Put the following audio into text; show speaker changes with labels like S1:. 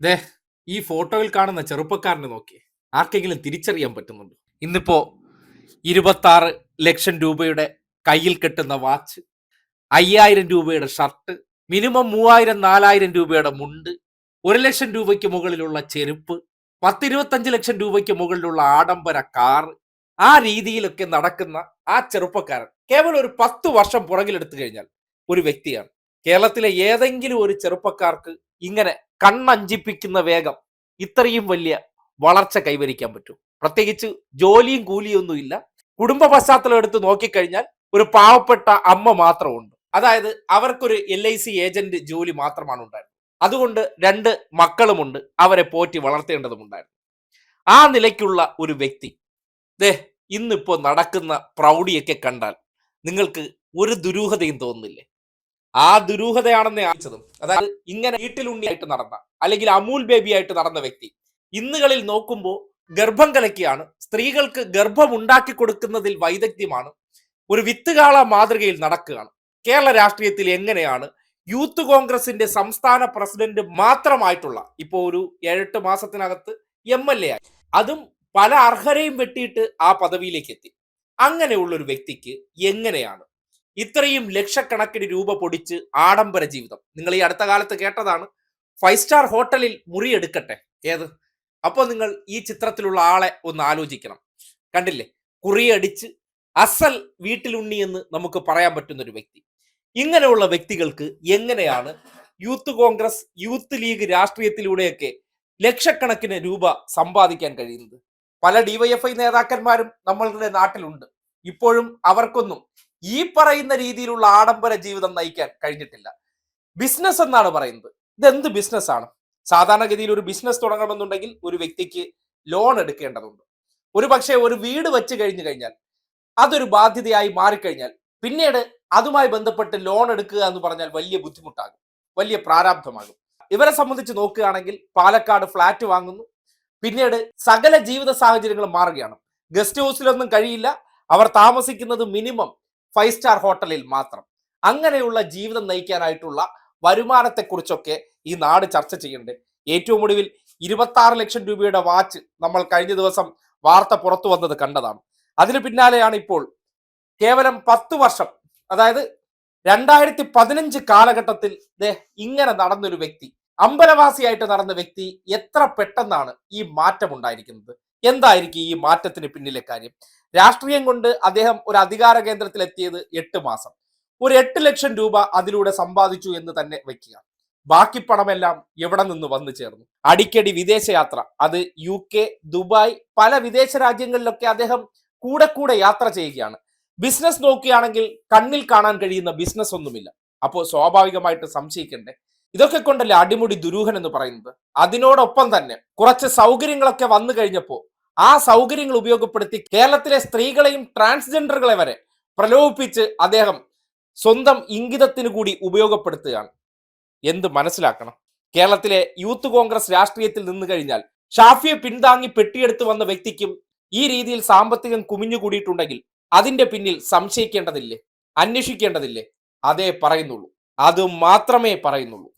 S1: ദേ ഈ ഫോട്ടോയിൽ കാണുന്ന ചെറുപ്പക്കാരനെ നോക്കി ആർക്കെങ്കിലും തിരിച്ചറിയാൻ പറ്റുന്നുണ്ടോ? ഇന്നിപ്പോ ഇരുപത്തി ലക്ഷം രൂപയുടെ കയ്യിൽ കെട്ടുന്ന വാച്ച് അയ്യായിരം രൂപയുടെ ഷർട്ട് മിനിമം മൂവായിരം നാലായിരം രൂപയുടെ മുണ്ട് ഒരു ലക്ഷം രൂപയ്ക്ക് മുകളിലുള്ള ചെരുപ്പ് പത്തിരുപത്തഞ്ച് ലക്ഷം രൂപയ്ക്ക് മുകളിലുള്ള ആഡംബര കാർ ആ രീതിയിലൊക്കെ നടക്കുന്ന ആ ചെറുപ്പക്കാരൻ കേവലം ഒരു പത്ത് വർഷം പുറകിലെടുത്തു കഴിഞ്ഞാൽ ഒരു വ്യക്തിയാണ്. കേരളത്തിലെ ഏതെങ്കിലും ഒരു ചെറുപ്പക്കാർക്ക് ഇങ്ങനെ കണ്ണഞ്ചിപ്പിക്കുന്ന വേഗം ഇത്രയും വലിയ വളർച്ച കൈവരിക്കാൻ പറ്റും. പ്രത്യേകിച്ച് ജോലിയും കൂലിയൊന്നുമില്ല കുടുംബ പശ്ചാത്തലം എടുത്ത് നോക്കിക്കഴിഞ്ഞാൽ ഒരു പാവപ്പെട്ട അമ്മ മാത്രമുണ്ട്. അതായത് അവർക്കൊരു എൽ ഐ സി ഏജന്റ് ജോലി മാത്രമാണ് ഉണ്ടായിരുന്നത്. അതുകൊണ്ട് രണ്ട് മക്കളുമുണ്ട്. അവരെ പോറ്റി വളർത്തേണ്ടതുമുണ്ടായിരുന്നു ആ നിലയ്ക്കുള്ള ഒരു വ്യക്തി ദേ ഇന്നിപ്പോ നടക്കുന്ന പ്രൗഢിയൊക്കെ കണ്ടാൽ നിങ്ങൾക്ക് ഒരു ദുരൂഹതയും തോന്നുന്നില്ലേ ആ ദുരൂഹതയാണെന്ന് അറിയിച്ചതും. അതായത് ഇങ്ങനെ വീട്ടിലുണ്ണിയായിട്ട് നടന്ന അല്ലെങ്കിൽ അമൂൽ ബേബി ആയിട്ട് നടന്ന വ്യക്തി ഇന്നുകളിൽ നോക്കുമ്പോൾ ഗർഭം കലക്കിയാണ്. സ്ത്രീകൾക്ക് ഗർഭം ഉണ്ടാക്കി കൊടുക്കുന്നതിൽ വൈദഗ്ധ്യമാണ്. ഒരു വിത്തുകാള മാതൃകയിൽ നടക്കുകയാണ്. കേരള രാഷ്ട്രീയത്തിൽ എങ്ങനെയാണ്? യൂത്ത് കോൺഗ്രസിന്റെ സംസ്ഥാന പ്രസിഡന്റ് മാത്രമായിട്ടുള്ള ഇപ്പോൾ ഒരു ഏഴെട്ട് മാസത്തിനകത്ത് എം എൽ എ ആയി. അതും പല അർഹരെയും വെട്ടിയിട്ട് ആ പദവിയിലേക്ക് എത്തി. അങ്ങനെയുള്ള ഒരു വ്യക്തിക്ക് എങ്ങനെയാണ് ഇത്രയും ലക്ഷക്കണക്കിന് രൂപ പൊടിച്ച് ആഡംബര ജീവിതം. നിങ്ങൾ ഈ അടുത്ത കാലത്ത് കേട്ടതാണ്. ഫൈവ് സ്റ്റാർ ഹോട്ടലിൽ മുറി എടുക്കട്ടെ. ഏത്? അപ്പോൾ നിങ്ങൾ ഈ ചിത്രത്തിലുള്ള ആളെ ഒന്ന് ആലോചിക്കണം. കണ്ടില്ലേ? കുറിയടിച്ച് അസൽ വീട്ടിലുണ്ണി എന്ന് നമുക്ക് പറയാൻ പറ്റുന്ന ഒരു വ്യക്തി. ഇങ്ങനെയുള്ള വ്യക്തികൾക്ക് എങ്ങനെയാണ് യൂത്ത് കോൺഗ്രസ് യൂത്ത് ലീഗ് രാഷ്ട്രീയത്തിലൂടെയൊക്കെ ലക്ഷക്കണക്കിന് രൂപ സമ്പാദിക്കാൻ കഴിയുന്നത്? പല ഡിവൈഎഫ്ഐ നേതാക്കന്മാരും നമ്മളുടെ നാട്ടിലുണ്ട്. ഇപ്പോഴും അവർക്കൊന്നും ഈ പറയുന്ന രീതിയിലുള്ള ആഡംബര ജീവിതം നയിക്കാൻ കഴിഞ്ഞിട്ടില്ല. ബിസിനസ് എന്നാണ് പറയുന്നത്. ഇതെന്ത് ബിസിനസ് ആണ്? സാധാരണഗതിയിൽ ഒരു ബിസിനസ് തുടങ്ങണമെന്നുണ്ടെങ്കിൽ ഒരു വ്യക്തിക്ക് ലോൺ എടുക്കേണ്ടതുണ്ട്. ഒരു പക്ഷേ ഒരു വീട് വെച്ച് കഴിഞ്ഞു കഴിഞ്ഞാൽ അതൊരു ബാധ്യതയായി മാറിക്കഴിഞ്ഞാൽ പിന്നീട് അതുമായി ബന്ധപ്പെട്ട് ലോൺ എടുക്കുക എന്ന് പറഞ്ഞാൽ വലിയ ബുദ്ധിമുട്ടാകും. വലിയ പ്രാരാബ്ധമാകും. ഇവരെ സംബന്ധിച്ച് നോക്കുകയാണെങ്കിൽ പാലക്കാട് ഫ്ലാറ്റ് വാങ്ങുന്നു. പിന്നീട് സകല ജീവിത സാഹചര്യങ്ങളും മാറുകയാണ്. ഗസ്റ്റ് ഹൗസിലൊന്നും കഴിയില്ല. അവർ താമസിക്കുന്നത് മിനിമം ഫൈവ് സ്റ്റാർ ഹോട്ടലിൽ മാത്രം. അങ്ങനെയുള്ള ജീവിതം നയിക്കാനായിട്ടുള്ള വരുമാനത്തെക്കുറിച്ചൊക്കെ ഈ നാട് ചർച്ച ചെയ്യണ്ടേ ഏറ്റവും ഒടുവിൽ ഇരുപത്തി ആറ് ലക്ഷം രൂപയുടെ വാച്ച് നമ്മൾ കഴിഞ്ഞ ദിവസം വാർത്ത പുറത്തു വന്നത് കണ്ടതാണ്. അതിന് പിന്നാലെയാണ് ഇപ്പോൾ കേവലം പത്ത് വർഷം അതായത് രണ്ടായിരത്തി പതിനഞ്ച് കാലഘട്ടത്തിൽ ഇങ്ങനെ നടന്നൊരു വ്യക്തി അമ്പലവാസിയായിട്ട് നടന്ന വ്യക്തി എത്ര പെട്ടെന്നാണ് ഈ മാറ്റം ഉണ്ടായിരിക്കുന്നത് എന്തായിരിക്കും ഈ മാറ്റത്തിന് പിന്നിലെ കാര്യം? രാഷ്ട്രീയം കൊണ്ട് അദ്ദേഹം ഒരു അധികാര കേന്ദ്രത്തിൽ എത്തിയത് എട്ട് മാസം. ഒരു എട്ട് ലക്ഷം രൂപ അതിലൂടെ സമ്പാദിച്ചു എന്ന് തന്നെ വെക്കുക. ബാക്കി പണമെല്ലാം എവിടെ നിന്ന് വന്നു ചേർന്നു? അടിക്കടി വിദേശയാത്ര. അത് യു കെ ദുബായ് പല വിദേശ രാജ്യങ്ങളിലൊക്കെ അദ്ദേഹം കൂടെ കൂടെ യാത്ര ചെയ്യുകയാണ്. ബിസിനസ് നോക്കുകയാണെങ്കിൽ കണ്ണിൽ കാണാൻ കഴിയുന്ന ബിസിനസ് ഒന്നുമില്ല. അപ്പോൾ സ്വാഭാവികമായിട്ട് സംശയിക്കണ്ടേ? ഇതൊക്കെ കൊണ്ടല്ലേ അടിമുടി ദുരൂഹൻ എന്ന് പറയുന്നത്? അതിനോടൊപ്പം തന്നെ കുറച്ച് സൗകര്യങ്ങളൊക്കെ വന്നു കഴിഞ്ഞപ്പോൾ ആ സൗകര്യങ്ങൾ ഉപയോഗപ്പെടുത്തി കേരളത്തിലെ സ്ത്രീകളെയും ട്രാൻസ്ജെൻഡറുകളെ വരെ പ്രലോഭിപ്പിച്ച് അദ്ദേഹം സ്വന്തം ഇംഗിതത്തിന് കൂടി ഉപയോഗപ്പെടുത്തുകയാണ്. എന്ത് മനസ്സിലാക്കണം? കേരളത്തിലെ യൂത്ത് കോൺഗ്രസ് രാഷ്ട്രീയത്തിൽ നിന്ന് കഴിഞ്ഞാൽ ഷാഫിയെ പിന്താങ്ങി പെട്ടിയെടുത്ത് വന്ന വ്യക്തിക്കും ഈ രീതിയിൽ സാമ്പത്തികം കുമിഞ്ഞുകൂടിയിട്ടുണ്ടെങ്കിൽ അതിന്റെ പിന്നിൽ സംശയിക്കേണ്ടതില്ലേ? അന്വേഷിക്കേണ്ടതില്ലേ? അതേ പറയുന്നുള്ളൂ. അത് മാത്രമേ പറയുന്നുള്ളൂ.